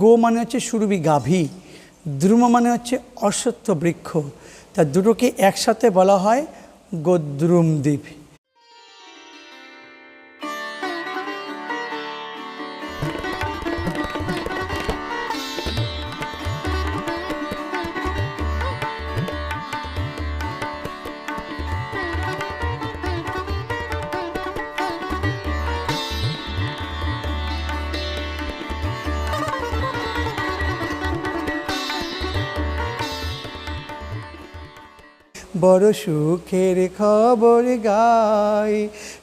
গো মানে হচ্ছে সুরবি গাভী, দ্রুম মানে হচ্ছে অশ্বত্থ বৃক্ষ। তা দুটোকে একসাথে বলা হয় গোদ্রুম দ্বীপ। বড় সুখের খবর গাই।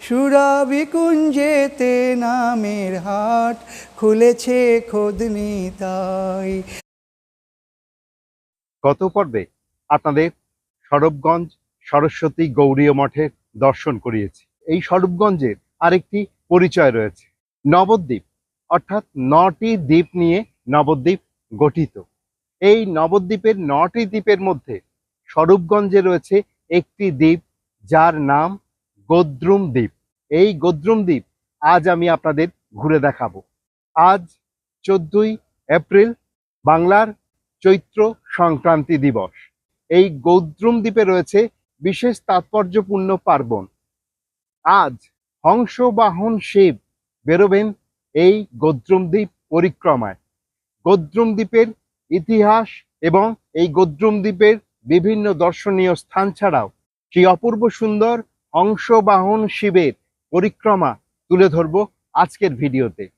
সুরাবি কুঞ্জেতে নামের হাট খুলেছে খোদনি তাই গত পর্বে আপনাদের সরবগঞ্জ সরস্বতী গৌরীয় মঠের দর্শন করিয়েছি। এই সরবগঞ্জের আরেকটি পরিচয় রয়েছে। নবদ্বীপ, অর্থাৎ নটি দ্বীপ নিয়ে নবদ্বীপ গঠিত। এই নবদ্বীপের নটি দ্বীপের মধ্যে স্বরূপগঞ্জে রয়েছে একটি দ্বীপ যার নাম গোদ্রুম দ্বীপ। এই গোদ্রুম দ্বীপ আজ আমি আপনাদের ঘুরে দেখাবো। আজ চোদ্দই এপ্রিল বাংলার চৈত্র সংক্রান্তি দিবস। এই গৌদ্রুম দ্বীপে রয়েছে বিশেষ তাৎপর্যপূর্ণ পার্বণ। আজ হংসবাহন শিব বেরোবেন এই গদ্রুম দ্বীপ পরিক্রমায়। গদ্রুম দ্বীপের ইতিহাস এবং এই গদ্রুম দ্বীপের বিভিন্ন দর্শনীয় স্থান ছাড়াও সেই অপূর্ব সুন্দর অংশবাহন শিবের পরিক্রমা তুলে ধরব আজকের ভিডিওতে।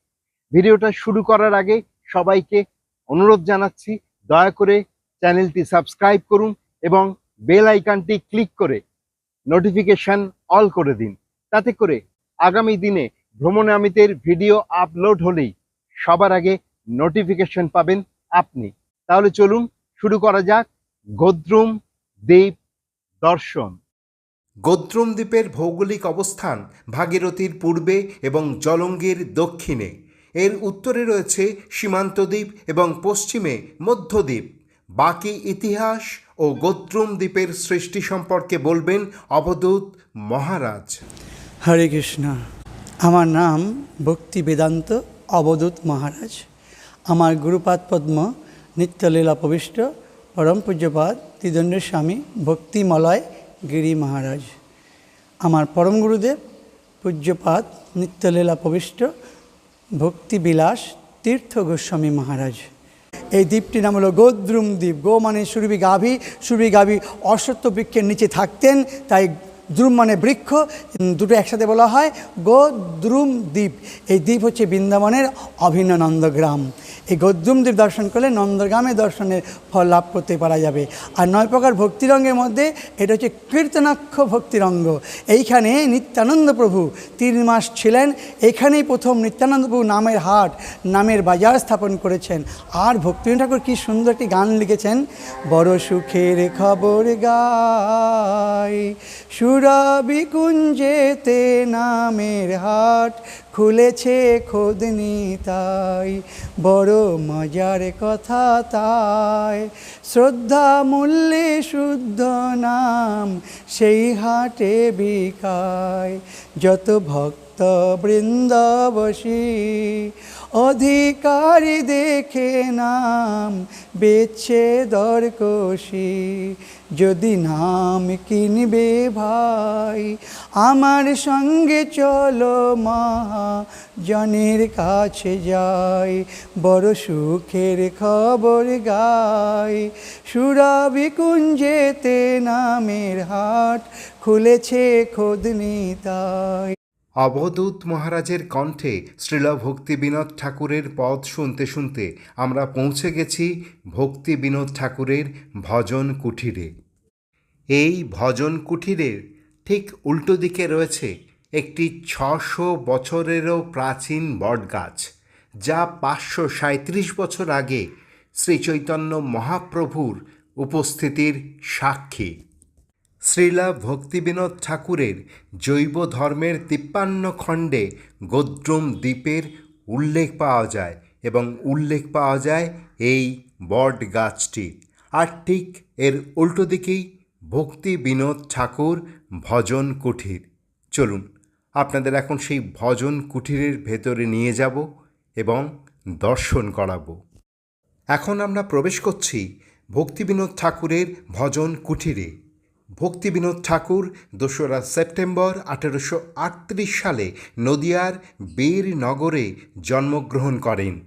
ভিডিওটা শুরু করার আগে সবাইকে অনুরোধ জানাচ্ছি, দয়া করে চ্যানেলটি সাবস্ক্রাইব করুন এবং বেল আইকনটি ক্লিক করে নোটিফিকেশন অল করে দিন। তাতে করে আগামী দিনে ভ্রমণ ভ্রমণামিতের ভিডিও আপলোড হলেই সবার আগে নোটিফিকেশন পাবেন আপনি। তাহলে চলুন, শুরু করা যাক। গদ্রুম দ্বীপ দর্শন। গোদ্রুম দ্বীপের ভৌগোলিক অবস্থান ভাগীরথীর পূর্বে এবং জলঙ্গির দক্ষিণে। এর উত্তরে রয়েছে সীমান্ত দ্বীপ এবং পশ্চিমে মধ্যদ্বীপ বাকি ইতিহাস ও গোদ্রুম দ্বীপের সৃষ্টি সম্পর্কে বলবেন অবধূত মহারাজ। হরে কৃষ্ণ আমার নাম ভক্তি বেদান্ত অবধূত মহারাজ। আমার গুরুপাদ পদ্ম নিত্যলীলা প্রবিষ্ট পরম পূজ্যপাদ ত্রিদণ্ডের স্বামী ভক্তিমলয় গিরি মহারাজ। আমার পরম গুরুদেব পূজ্যপাত নিত্যলীলা প্রবিষ্ট ভক্তিবিলাস তীর্থ গোস্বামী মহারাজ। এই দ্বীপটির নাম হলো গোদ্রুম দ্বীপ। গো মানে সুরবি গাভী সুরবি গাভী অসত্য বৃক্ষের নিচে থাকতেন, তাই দ্রুম মানে বৃক্ষ, দুটো একসাথে বলা হয় গোদ্রুম দ্বীপ এই দ্বীপ হচ্ছে বৃন্দাবনের অভিন্ন নন্দগ্রাম এই গোদ্রুম দ্বীপ দর্শন করলে নন্দগ্রামে দর্শনের ফল লাভ করতে পারা যাবে। আর নয় প্রকার ভক্তিরঙ্গের মধ্যে এটা হচ্ছে কীর্তনাক্ষ ভক্তিরঙ্গ এইখানে নিত্যানন্দ প্রভু তিন মাস ছিলেন। এখানেই প্রথম নিত্যানন্দ প্রভু নামের হাট, নামের বাজার স্থাপন করেছেন। আর ভক্তিনাথ ঠাকুর কী সুন্দর একটি গান লিখেছেন, বড় সুখের খবর গাই সুরবি কুঞ্জেতে নামের হাট খুলেছে খোদনি তাই। বড় মজার কথা তাই। শ্রদ্ধা মূল্যে শুদ্ধ নাম সেই হাটে বিকায়। যত ভক্ত বৃন্দ বসি অধিকারী দেখে নাম বেছে দর কষি। যদি নাম কিনবে ভাই, আমার সঙ্গে চলো মা। জনের কাছে যাই, বড় সুখের খবর গাই। সুরবি কুঞ্জেতে নামের হাট খুলেছে খোদনি তাই। অবধূত মহারাজের কণ্ঠে শ্রীল ভক্তি বিনোদ ঠাকুরের পদ শুনতে শুনতে আমরা পৌঁছে গেছি ভক্তি বিনোদ ঠাকুরের ভজন কুঠিরে। এই ভজন কুঠিরের ঠিক উল্টো দিকে রয়েছে একটি ছশো বছরেরও প্রাচীন বটগাছ, যা পাঁচশো সাঁত্রিশ বছর আগে শ্রীচৈতন্য মহাপ্রভুর উপস্থিতির সাক্ষী। শ্রীলা ভক্তিবিনোদ ঠাকুরের জৈব ধর্মের তিপ্পান্ন খণ্ডে গোদ্রুম দ্বীপের উল্লেখ পাওয়া যায় এবং উল্লেখ পাওয়া যায় এই বট গাছটি। আর ঠিক এর উল্টো দিকেই ভক্তি বিনোদ ঠাকুর ভজন কুঠির। চলুন, আপনাদের এখন সেই ভজন কুঠিরের ভেতরে নিয়ে যাব এবং দর্শন করাবো। এখন আমরা প্রবেশ করছি ভক্তিবিনোদ ঠাকুরের ভজন কুঠিরে। ভক্তিবিনোদ ঠাকুর দোসরা সেপ্টেম্বর আঠেরোশো আটত্রিশ সালে নদিয়ার বীরনগরে জন্মগ্রহণ করেন।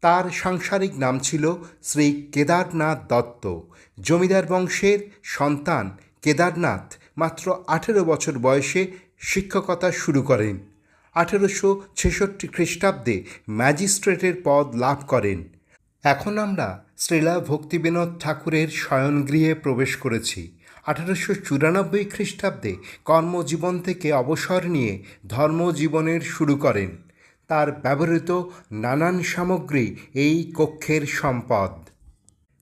তার সাংসারিক নাম ছিল শ্রী কেদারনাথ দত্ত। জমিদার বংশের সন্তান কেদারনাথ মাত্র আঠেরো বছর বয়সে শিক্ষকতা শুরু করেন। আঠেরোশো ছেষট্টি খ্রিস্টাব্দে ম্যাজিস্ট্রেটের পদ লাভ করেন। এখন আমরা শ্রীলা ভক্তিবিনোদ ঠাকুরের শয়নগৃহে প্রবেশ করেছি। আঠারোশো চুরানব্বই খ্রিস্টাব্দে কর্মজীবন থেকে অবসর নিয়ে ধর্মজীবনের শুরু করেন। তার ব্যবহৃত নানান সামগ্রী এই কক্ষের সম্পদ।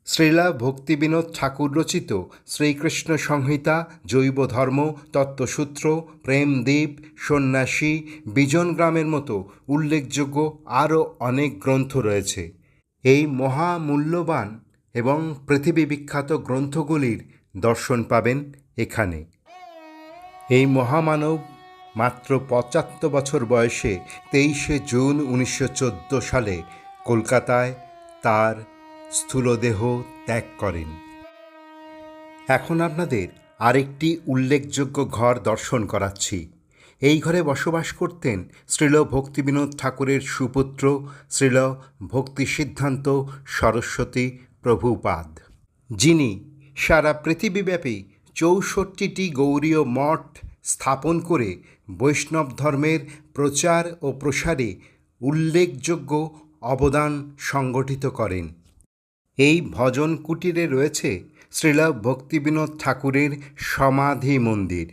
শ্রীলা ভক্তিবিনোদ ঠাকুর রচিত শ্রীকৃষ্ণ সংহিতা, জৈব ধর্ম, তত্ত্বসূত্র প্রেমদ্বীপ সন্ন্যাসী, বিজন গ্রামের মতো উল্লেখযোগ্য আরও অনেক গ্রন্থ রয়েছে। এই মহামূল্যবান এবং পৃথিবী বিখ্যাত গ্রন্থগুলির দর্শন পাবেন এখানে। এই মহামানব মাত্র পঁচাত্তর বছর বয়সে তেইশে জুন উনিশশো চোদ্দ সালে কলকাতায় তার স্থূলদেহ ত্যাগ করেন। এখন আপনাদের আরেকটি উল্লেখযোগ্য ঘর দর্শন করাচ্ছি। এই ঘরে বসবাস করতেন শ্রীল ভক্তিবিনোদ ঠাকুরের সুপুত্র শ্রীল ভক্তি সিদ্ধান্ত সরস্বতী প্রভুপাদ। যিনি সারা পৃথিবীব্যাপী চৌষট্টিটি গৌরীয় মঠ স্থাপন করে বৈষ্ণব ধর্মের প্রচার ও প্রসারে উল্লেখযোগ্য অবদান সংগঠিত করেন। এই ভজন কুটিরে রয়েছে শ্রীলা ভক্তিবিনোদ ঠাকুরের সমাধি মন্দির।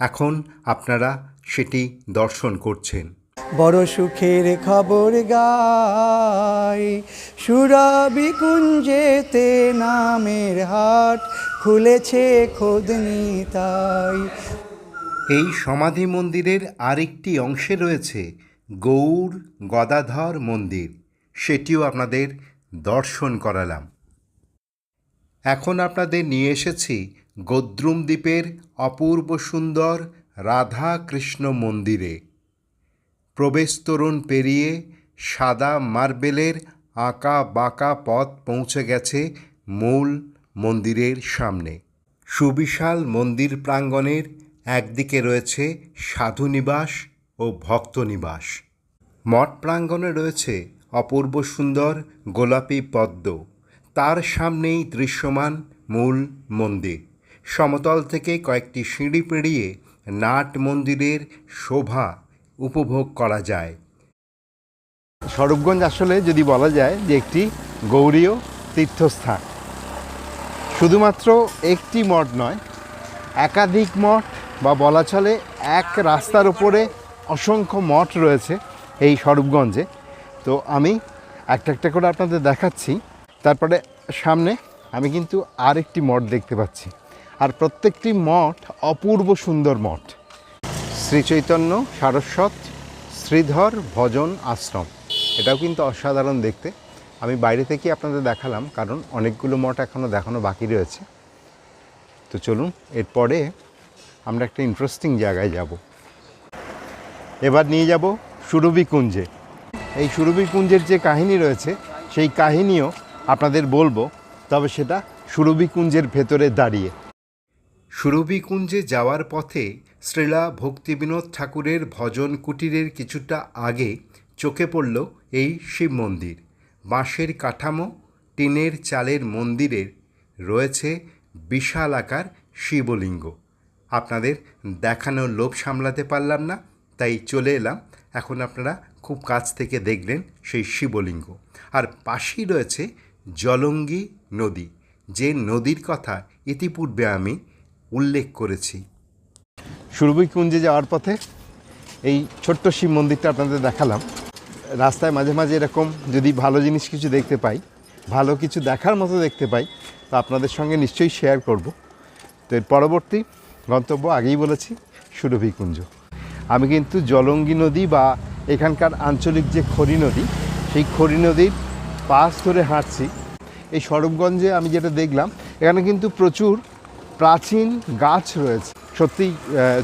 এখন আপনারা সেটি দর্শন করছেন। বড় সুখের খবর গাই। সুরবি কুঞ্জেতে নামের হাট খুলেছে খোদনি তাই। এই সমাধি মন্দিরের আরেকটি অংশে রয়েছে গৌর গদাধর মন্দির। সেটিও আপনাদের দর্শন করালাম। এখন আপনাদের নিয়ে এসেছি গদ্রুম দ্বীপের অপূর্ব সুন্দর রাধা কৃষ্ণ মন্দিরে। প্রবেশ তোরণ পেরিয়ে সাদা মার্বেলের আঁকা বাঁকা পথ পৌঁছে গেছে মূল মন্দিরের সামনে। সুবিশাল মন্দির প্রাঙ্গণের একদিকে রয়েছে সাধু নিবাস ও ভক্ত নিবাস। মঠ প্রাঙ্গণে রয়েছে অপূর্ব সুন্দর গোলাপি পদ্ম। তার সামনেই দৃশ্যমান মূল মন্দির। সমতল থেকে কয়েকটি সিঁড়ি পেরিয়ে নাট মন্দিরের শোভা উপভোগ করা যায়। স্বরূপগঞ্জ আসলে যদি বলা যায় যে একটি গৌরীয় তীর্থস্থান। শুধুমাত্র একটি মঠ নয়, একাধিক মঠ বা বলা চলে এক রাস্তার উপরে অসংখ্য মঠ রয়েছে এই স্বরূপগঞ্জে। তো আমি একটা একটা করে আপনাদের দেখাচ্ছি, তারপরে সামনে আমি কিন্তু আরেকটি মঠ দেখতে পাচ্ছি। আর প্রত্যেকটি মঠ অপূর্ব সুন্দর মঠ। শ্রীচৈতন্য, সারস্বত, শ্রীধর, ভজন, আশ্রম। এটাও কিন্তু অসাধারণ দেখতে। আমি বাইরে থেকে আপনাদের দেখালাম, কারণ অনেকগুলো মঠ এখনও দেখানো বাকি রয়েছে। তো চলুন, এরপরে আমরা একটা ইন্টারেস্টিং জায়গায় যাব। এবার নিয়ে যাব সুরভি কুঞ্জে। এই সুরভি কুঞ্জের যে কাহিনী রয়েছে, সেই কাহিনীও আপনাদের বলব, তবে সেটা সুরভি কুঞ্জের ভেতরে দাঁড়িয়ে। সুরভিকুঞ্জে যাওয়ার পথে শ্রীলা ভক্তিবিনোদ ঠাকুরের ভজন কুটিরের কিছুটা আগে চোখে পড়ল এই শিব মন্দির। বাঁশের কাঠামো, টিনের চালের মন্দিরের, রয়েছে বিশাল আকার শিবলিঙ্গ। আপনাদের দেখানোর লোভ সামলাতে পারলাম না, তাই চলে এলাম। এখন আপনারা খুব কাছ থেকে দেখলেন সেই শিবলিঙ্গ। আর পাশেই রয়েছে জলঙ্গি নদী। যে নদীর কথা ইতিপূর্বে আমি উল্লেখ করেছি। সুরভি কুঞ্জে যাওয়ার পথে এই ছোট্ট শিব মন্দিরটা আপনাদের দেখালাম। রাস্তায় মাঝে মাঝে এরকম যদি ভালো জিনিস কিছু দেখতে পাই, ভালো কিছু দেখার মতো দেখতে পাই, তো আপনাদের সঙ্গে নিশ্চয়ই শেয়ার করব। তো এর পরবর্তী গন্তব্য আগেই বলেছি, সুরভি কুঞ্জ। আমি কিন্তু জলঙ্গি নদী বা এখানকার আঞ্চলিক যে খড়ি নদী, সেই খড়ি নদীর পাশ ধরে হাঁটছি। এই স্বরূপগঞ্জে আমি যেটা দেখলাম, এখানে কিন্তু প্রচুর প্রাচীন গাছ রয়েছে সত্যি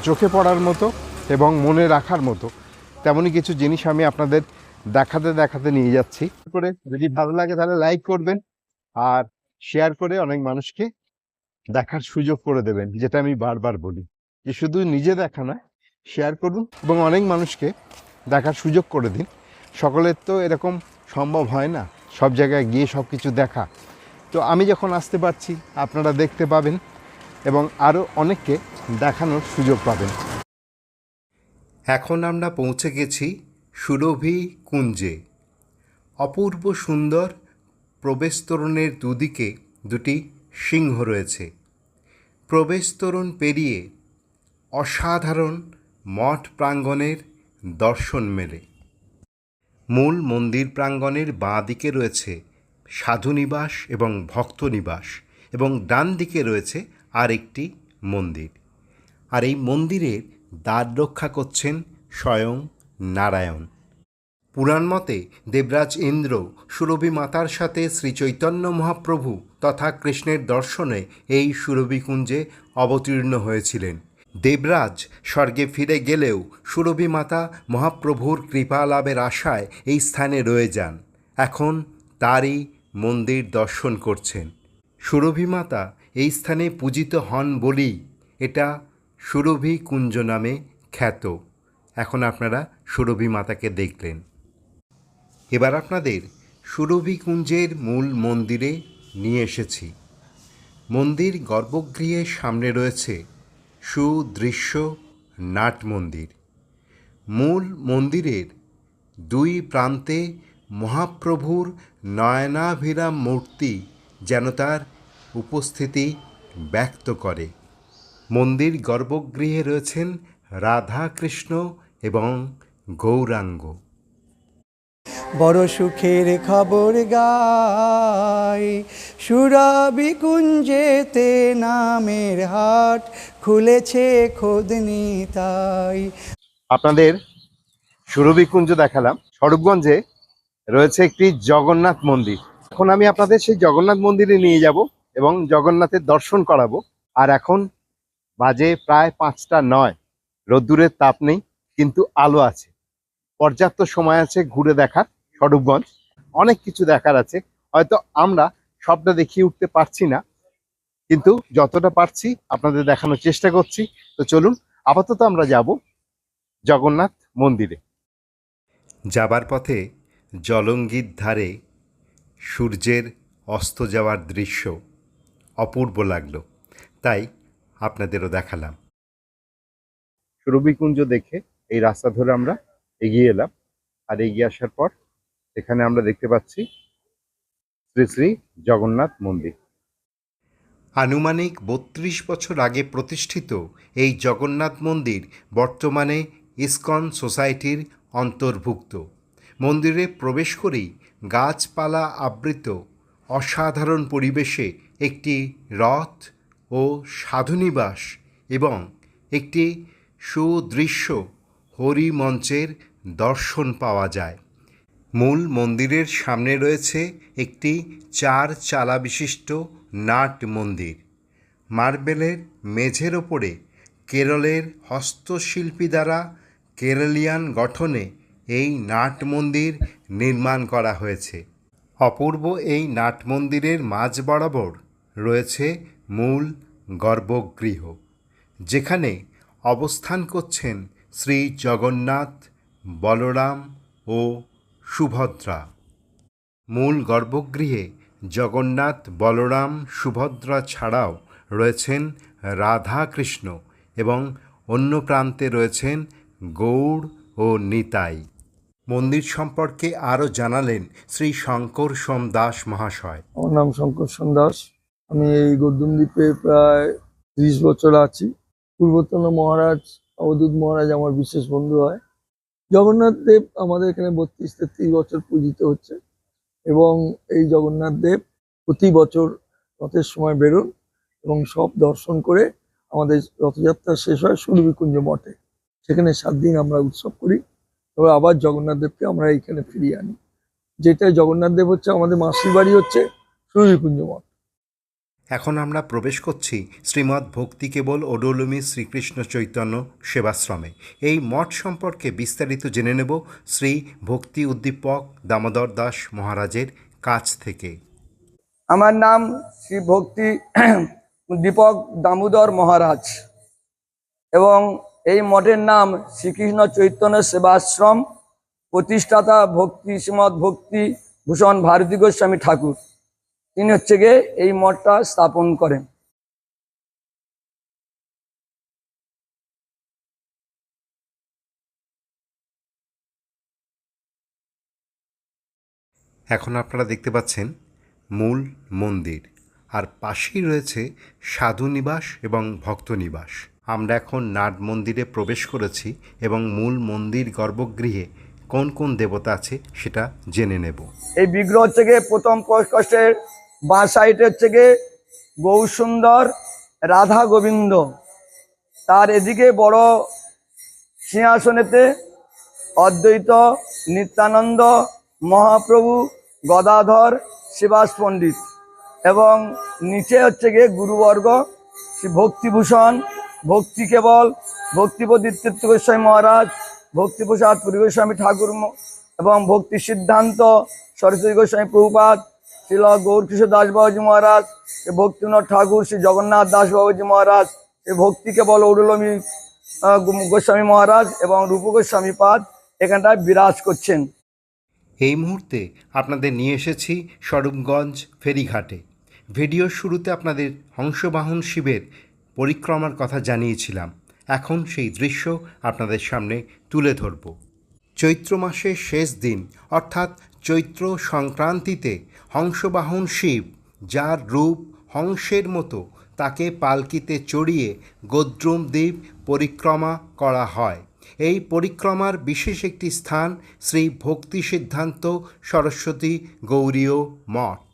চোখে পড়ার মতো এবং মনে রাখার মতো। তেমনই কিছু জিনিস আমি আপনাদের দেখাতে দেখাতে নিয়ে যাচ্ছি। করে যদি ভালো লাগে তাহলে লাইক করবেন আর শেয়ার করে অনেক মানুষকে দেখার সুযোগ করে দেবেন, যেটা আমি বারবার বলি। যে শুধু নিজে দেখা নয় শেয়ার করুন এবং অনেক মানুষকে দেখার সুযোগ করে দিন। সকলের তো এরকম সম্ভব হয় না, সব জায়গায় গিয়ে সব কিছু দেখা। তো আমি যখন আসতে পারছি, আপনারা দেখতে পাবেন। এবং আরও অনেককে দেখানোর সুযোগ পাবেন। এখন আমরা পৌঁছে গেছি সুরভি কুঞ্জে। অপূর্ব সুন্দর প্রবেশতোরণের দুদিকে দুটি সিংহ রয়েছে। প্রবেশতোরণ পেরিয়ে অসাধারণ মঠ প্রাঙ্গণের দর্শন মেলে। মূল মন্দির প্রাঙ্গণের বাঁ দিকে রয়েছে সাধুনিবাস এবং ভক্তনিবাস এবং ডান দিকে রয়েছে আরেকটি মন্দির। আর এই মন্দিরের দ্বার রক্ষা করছেন স্বয়ং নারায়ণ। পুরাণ মতে দেবরাজ ইন্দ্র সুরভি মাতার সাথে শ্রী চৈতন্য মহাপ্রভু তথা কৃষ্ণের দর্শনে এই সুরভিকুঞ্জে অবতীর্ণ হয়েছিলেন। দেবরাজ স্বর্গে ফিরে গেলেও সুরভি মাতা মহাপ্রভুর কৃপা লাভের আশায় এই স্থানে রয়ে যান। এখন তারই মন্দির দর্শন করছেন। সুরভি মাতা এই স্থানে পূজিত হন বলেই এটা সুরভি কুঞ্জ নামে খ্যাত। এখন আপনারা সুরভি মাতাকে দেখলেন। এবার আপনাদের সুরভি কুঞ্জের মূল মন্দিরে নিয়ে এসেছি। মন্দির গর্ভগৃহের সামনে রয়েছে সুদৃশ্য নাট মন্দির। মূল মন্দিরের দুই প্রান্তে মহাপ্রভুর নয়নাভিরাম মূর্তি যেন তার উপস্থিতি ব্যক্ত করে। মন্দির গর্ভগৃহে রয়েছেন রাধা কৃষ্ণ এবং গৌরাঙ্গ। বড় সুখের খবর গাই সুরবি কুঞ্জেতে নামের হাট খুলেছে খোদনি তাই। আপনাদের সুরভিকুঞ্জ দেখালাম। স্বরূপগঞ্জে রয়েছে একটি জগন্নাথ মন্দির। এখন আমি আপনাদের সেই জগন্নাথ মন্দিরে নিয়ে যাব। এবং জগন্নাথের দর্শন করাবো। আর এখন বাজে প্রায় পাঁচটা নয়। রোদ্দুরের তাপ নেই, কিন্তু আলো আছে। পর্যাপ্ত সময় আছে ঘুরে দেখার, স্বরূপগঞ্জ। অনেক কিছু দেখার আছে। হয়তো আমরা সবটা দেখিয়ে উঠতে পারছি না, কিন্তু যতটা পারছি আপনাদের দেখানোর চেষ্টা করছি। তো চলুন, আপাতত আমরা যাব জগন্নাথ মন্দিরে। যাবার পথে জলঙ্গির ধারে সূর্যের অস্ত যাওয়ার দৃশ্য। অপূর্ব লাগল। তাই আপনাদেরও দেখালাম। সুরভিকুঞ্জ দেখে এই রাস্তা ধরে আমরা এগিয়ে এলাম। আর এগিয়ে আসার পর এখানে আমরা দেখতে পাচ্ছি শ্রী শ্রী জগন্নাথ মন্দির। আনুমানিক বত্রিশ বছর আগে প্রতিষ্ঠিত এই জগন্নাথ মন্দির বর্তমানে ইসকন সোসাইটির অন্তর্ভুক্ত। মন্দিরে প্রবেশ করেই গাছপালা আবৃত অসাধারণ পরিবেশে একটি রথ ও সাধুনিবাস এবং একটি সুদৃশ্য হরি মঞ্চের দর্শন পাওয়া যায়। মূল মন্দিরের সামনে রয়েছে একটি চার চালা বিশিষ্ট নাট মন্দির। মার্বেলের মেঝের ওপরে কেরলের হস্তশিল্পী দ্বারা কেরলিয়ান গঠনে এই নাট মন্দির নির্মাণ করা হয়েছে। অপূর্ব এই নাট মন্দিরের মাঝ বরাবর রয়েছে মূল গর্ভগৃহ, যেখানে অবস্থান করছেন শ্রী জগন্নাথ, বলরাম ও সুভদ্রা। মূল গর্ভগৃহে জগন্নাথ, বলরাম, সুভদ্রা ছাড়াও রয়েছেন রাধা কৃষ্ণ এবং অন্য প্রান্তে রয়েছেন গৌড় ও নিতাই। মন্দির সম্পর্কে আরও জানালেন শ্রী শঙ্কর সোম দাস মহাশয়। আমার নাম শঙ্কর সোম দাস। আমি এই গদ্যম দ্বীপে প্রায় ত্রিশ বছর আছি। পূর্বতন মহারাজ, অবধূত মহারাজ আমার বিশেষ বন্ধু হয়। জগন্নাথ দেব আমাদের এখানে বত্রিশ তেত্রিশ বছর পূজিত হচ্ছে এবং এই জগন্নাথ দেব প্রতি বছর রথের সময় বেরোন এবং সব দর্শন করে আমাদের রথযাত্রা শেষ হয় সুরভিকুঞ্জ মঠে। সেখানে সাত দিন আমরা উৎসব করি। তারপর আবার জগন্নাথ দেবকে আমরা এইখানে ফিরিয়ে আনি। যেটা জগন্নাথ দেব হচ্ছে, আমাদের মাসির বাড়ি হচ্ছে সুরভিকুঞ্জ মঠ। এখন আমরা প্রবেশ করছি শ্রীমৎ ভক্তি কেবল ওডোলমি শ্রীকৃষ্ণ চৈতন্য সেবাশ্রমে। এই মঠ সম্পর্কে বিস্তারিত জেনে নেব শ্রী ভক্তি উদ্দীপক দামোদর দাস মহারাজের কাছ থেকে। আমার নাম শ্রী ভক্তি দীপক দামোদর মহারাজ এবং এই মঠের নাম শ্রীকৃষ্ণ চৈতন্য সেবাশ্রম প্রতিষ্ঠাতা ভক্তি শ্রীমৎ ভক্তি ভূষণ ভারতী গোস্বামী ঠাকুর। তিনি হচ্ছে গিয়ে এই মঠটা স্থাপন করেন। এখন আপনারা দেখতে পাচ্ছেন মূল মন্দির। আর পাশেই রয়েছে সাধু নিবাস এবং ভক্ত নিবাস। আমরা এখন নাট মন্দিরে প্রবেশ করেছি এবং মূল মন্দির গর্ভগৃহে কোন কোন দেবতা আছে সেটা জেনে নেব। এই বিগ্রহ হচ্ছে গিয়ে প্রথম কষ্টের বাঁ সাইডে হচ্ছে গিয়ে গৌসুন্দর রাধা গোবিন্দ। তার এদিকে বড় সিংহাসনেতে অদ্বৈত, নিত্যানন্দ, মহাপ্রভু, গদাধর, শিবাস পণ্ডিত এবং নিচে হচ্ছে গিয়ে গুরুবর্গ, শ্রী ভক্তিভূষণ, ভক্তি কেবল ভক্তিপতি তীর্থ গোস্বামী মহারাজ ভক্তিপ্রসাদ পুরী গোস্বামী ঠাকুর এবং ভক্তি সিদ্ধান্ত সরস্বতী গোস্বামী প্রভুপাত শিল গৌরকৃষ্ণ দাস বাবাজি মহারাজ, শ্রী ভক্তিনাথ ঠাকুর শ্রী জগন্নাথ দাস বাবাজি মহারাজ, শ্রী ভক্তি কেবল অরুলমী গোস্বামী মহারাজ এবং রূপ গোস্বামী পাদ এখানটায় বিরাজ করছেন। এই মুহূর্তে আপনাদের নিয়ে এসেছি স্বরূপগঞ্জ ফেরিঘাটে। ভিডিওর শুরুতে আপনাদের হংসবাহন শিবের পরিক্রমার কথা জানিয়েছিলাম। এখন সেই দৃশ্য আপনাদের সামনে তুলে ধরব। চৈত্র মাসের শেষ দিন, অর্থাৎ চৈত্র সংক্রান্তিতে হংসবাহন শিব, যার রূপ হংসের মতো, তাকে পালকিতে চড়িয়ে গোদ্রুম দ্বীপ পরিক্রমা করা হয়। এই পরিক্রমার বিশেষ একটি স্থান শ্রী ভক্তি সিদ্ধান্ত সরস্বতী গৌরীয় মঠ।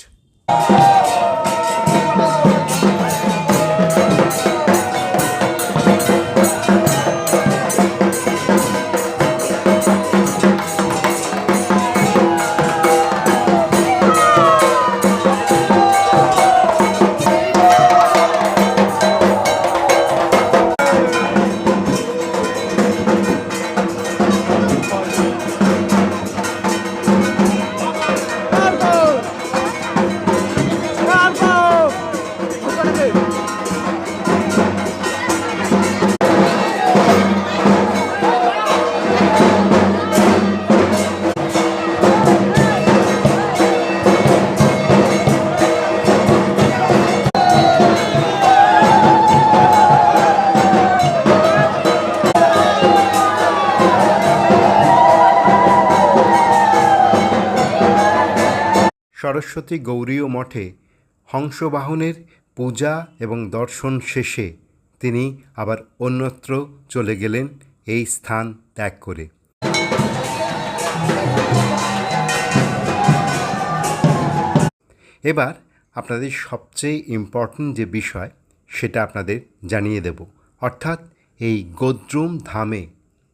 সরস্বতী গৌরীয় মঠে হংসবাহনের পূজা এবং দর্শন শেষে তিনি আবার অন্যত্র চলে গেলেন এই স্থান ত্যাগ করে। এবার আপনাদের সবচেয়ে ইম্পর্ট্যান্ট যে বিষয় সেটা আপনাদের জানিয়ে দেব। অর্থাৎ এই গোদ্রুম ধামে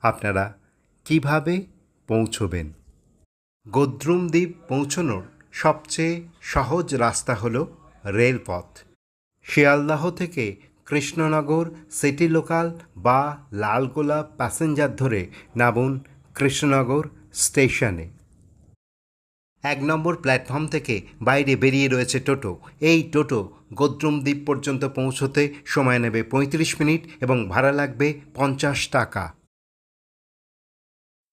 আপনারা কীভাবে পৌঁছবেন? গোদ্রুম দ্বীপ পৌঁছানোর সবচেয়ে সহজ রাস্তা হল রেলপথ। শিয়ালদাহ থেকে কৃষ্ণনগর সিটি লোকাল বা লালগোলা প্যাসেঞ্জার ধরে নামুন কৃষ্ণনগর স্টেশনে। এক নম্বর প্ল্যাটফর্ম থেকে বাইরে বেরিয়ে রয়েছে টোটো। এই টোটো গোদ্রুম দ্বীপ পর্যন্ত পৌঁছতে সময় নেবে পঁয়ত্রিশ মিনিট এবং ভাড়া লাগবে পঞ্চাশ টাকা।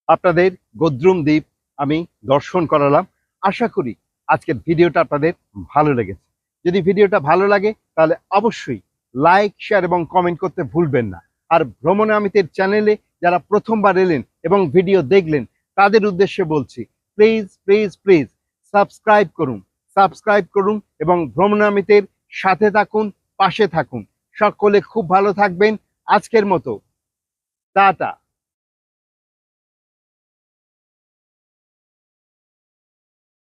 আপনাদের গদ্রুম দ্বীপ আমি দর্শন করালাম। আশা করি আজকের ভিডিওটা আপনাদের ভালো লেগেছে। যদি ভিডিওটা ভালো লাগে, তাহলে অবশ্যই লাইক, শেয়ার এবং কমেন্ট করতে ভুলবেন না। আর ভ্রমণ আমিতের চ্যানেলে যারা প্রথমবার এলেন এবং ভিডিও দেখলেন, তাদের উদ্দেশ্যে বলছি প্লিজ প্লিজ প্লিজ সাবস্ক্রাইব করুন। সাবস্ক্রাইব করুন এবং ভ্রমণামিতের সাথে থাকুন, পাশে থাকুন। সকলে খুব ভালো থাকবেন। আজকের মতো। টাটা।